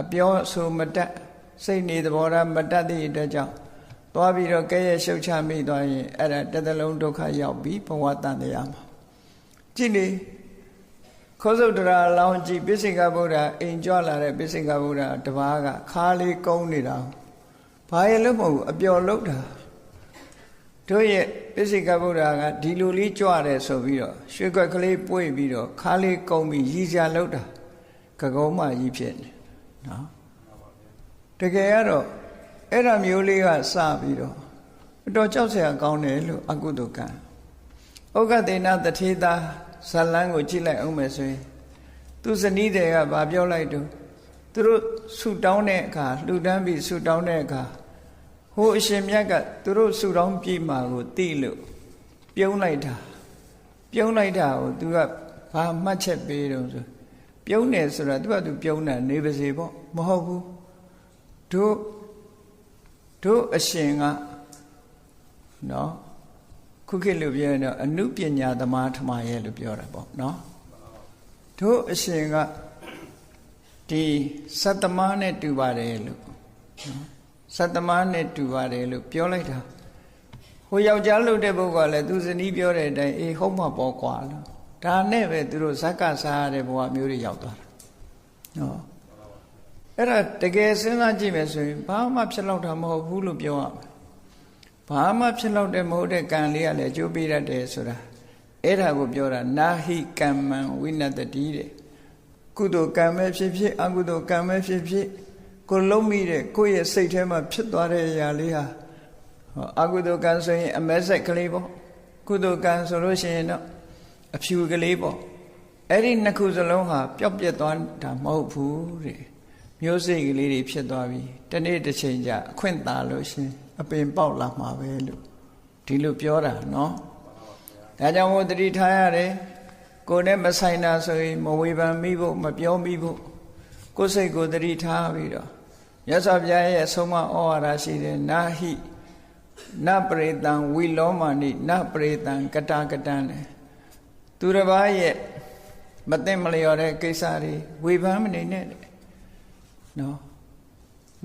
အပြောဆိုမတတ်စိတ်နေသဘောထားမတတ်သည့်အတွက်ကြောင့်သွားပြီးတော့ကဲရဲ့ရှုပ်ချမိသွားရင်အဲ့ဒါတစ်သလုံးဒုက္ခရောက်ပြီးဘဝတန်တရားမှာကြည့်လေခောစုတ်တရာလောင်းကြည့်ပိစိကဗုဒ္ဓအိမ်ကြွလာတဲ့ပိစိကဗုဒ္ဓတပားကခါလေးကုန်းနေတာဘာရဲ့လို့မဟုတ်ဘူးအပျော်လို့တာတို့ရဲ့ပိစိကဗုဒ္ဓကဒီလိုလေးကြွတယ်ဆိုပြီးတော့ရွှေခွက်ကလေးပွေ့ပြီးတော့ခါလေးကုန်းပြီးရည်စရာလို့တာကကုံးမကြီးဖြစ်နေ နော်တကယ်ကတော့အဲ့ဒါမျိုးလေးကစပြီးတော့အတော်ကြောက်စရာကောင်းတယ်လို့အကုသိုလ်ကံဩဃတေနတထေသာဇလန်းကိုကြည့်လိုက်အောင်မယ်ဆိုရင်သူဇနီးတွေကဗာပြောလိုက်တော့သူတို့ဆူတောင်းတဲ့အခါလှူဒန်းပြီးဆူတောင်းတဲ့အခါဟိုအရှင်မြတ်ကသူတို့ဆူတောင်းပြည်မှာကိုတိလို့ပြုံးလိုက်တာ ပြုံးလိုက်တာကိုသူကဘာမှတ်ချက်ပေးတော့ဆို ပြုံးတယ်ဆိုတာသူကသူပြုံးတာနေပါစေပေါ့မဟုတ်ဘူးတို့တို့အရှင်ကနော်ခုခေတ်လိုပြောရင်တော့အနုပညာသမားထမရဲ့လို့ပြောတာပေါ့နော်တို့အရှင်ကဒီစတ္တမနဲ့တူပါတယ်လို့နော်စတ္တမနဲ့တူပါတယ်လို့ပြောလိုက်တာဟိုယောက်ျားလုပ်တဲ့ပုဂ္ဂိုလ်ကလည်းသူဇနီးပြောတဲ့အတိုင်းအေးဟုတ်မှာပေါ့ကွာလို့ ဒါနဲ့ပဲသူတို့ဇက်ကစားရတဲ့ဘဝမျိုးတွေရောက်သွားတာနော်အဲ့ဒါတကယ်စဉ်းစားကြည့်မယ်ဆိုရင်ဘာမှဖြစ်လောက်တာမဟုတ်ဘူးလို့ပြောရမယ်ဘာမှဖြစ်လောက်တဲ့မဟုတ်တဲ့ကံလေးကလည်းအကျိုးပေးတတ်တယ်ဆိုတာအဲ့ဒါကိုပြောတာနာဟိကမ္မံဝိနတတိတဲ့ကုသိုလ်ကံပဲဖြစ်ဖြစ်အကုသိုလ်ကံပဲဖြစ်ဖြစ်ကိုလုံးမိတဲ့ကိုယ့်ရဲ့စိတ်ထဲမှာဖြစ်သွားတဲ့အရာလေးဟာဟောအကုသိုလ်ကံဆိုရင်အမဲဆက်ကလေးပေါ့ကုသိုလ်ကံဆိုလို့ရှိရင်တော့ အဖြူကလေးပေါ့အဲ့ဒီနှစ်ခုစလုံးဟာပျောက်ပြက်သွားတာမဟုတ်ဘူးတဲ့မျိုးစိတ်ကလေးတွေဖြစ်သွားပြီတနေ့တစ်ချိန်ကျအခွင့်သာလို့ရှင်အပင်ပေါက်လာမှာပဲလို့ဒီလိုပြောတာနော်ဒါကြောင့်မို့တတိထားရတယ်ကိုယ်နဲ့မဆိုင်တာဆိုရင်မဝေဖန်မိဖို့မပြောမိဖို့ကိုယ်စိတ်ကိုတတိထားပြီးတော့မြတ်စွာဘုရားရဲ့အဆုံးအမဩဝါဒရှိတယ်နာဟိနပရိတံဝီလောမာနိနပရိတံကတာကတံလေ သူတစ်ပါးရဲ့မသိမလျော်တဲ့ကိစ္စတွေဝေဖန်မနေနဲ့နော်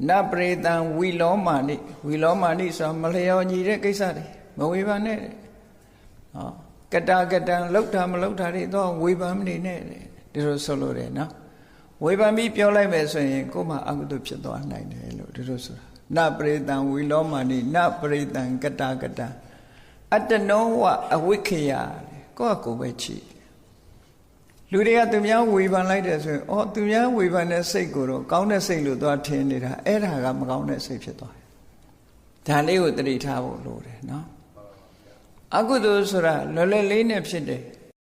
နပရိတံဝီလောမာနိဝီလောမာနိဆိုမလျော်ညီတဲ့ကိစ္စတွေမဝေဖန်နဲ့တဲ့ဟောကတာကတံလောက်တာမလောက်တာတွေတော့ဝေဖန်မနေနဲ့တဲ့ဒီလိုဆိုလို့တယ်နော်ဝေဖန်ပြီးပြောလိုက်မယ်ဆိုရင်ကိုယ်မှအကုသိုလ်ဖြစ်သွားနိုင်တယ်လို့ဒီလိုဆိုတာနပရိတံဝီလောမာနိနပရိတံကတာကတံအတ္တနောဝအဝိခယ ကိုယ့်အကိုယ်ပဲချီလူတွေကသူများဝေဖန်လိုက်တယ်ဆိုရင်အော်သူများဝေဖန်တဲ့စိတ်ကိုတော့ကောင်းတဲ့စိတ်လို့သွားထင်နေတာအဲ့ဒါကမကောင်းတဲ့စိတ်ဖြစ်သွားတယ်ဒါလေးကိုတတိထားဖို့လိုတယ်နော်အကုသိုလ်ဆိုတာလွယ်လွယ်လေးနဲ့ဖြစ်တယ်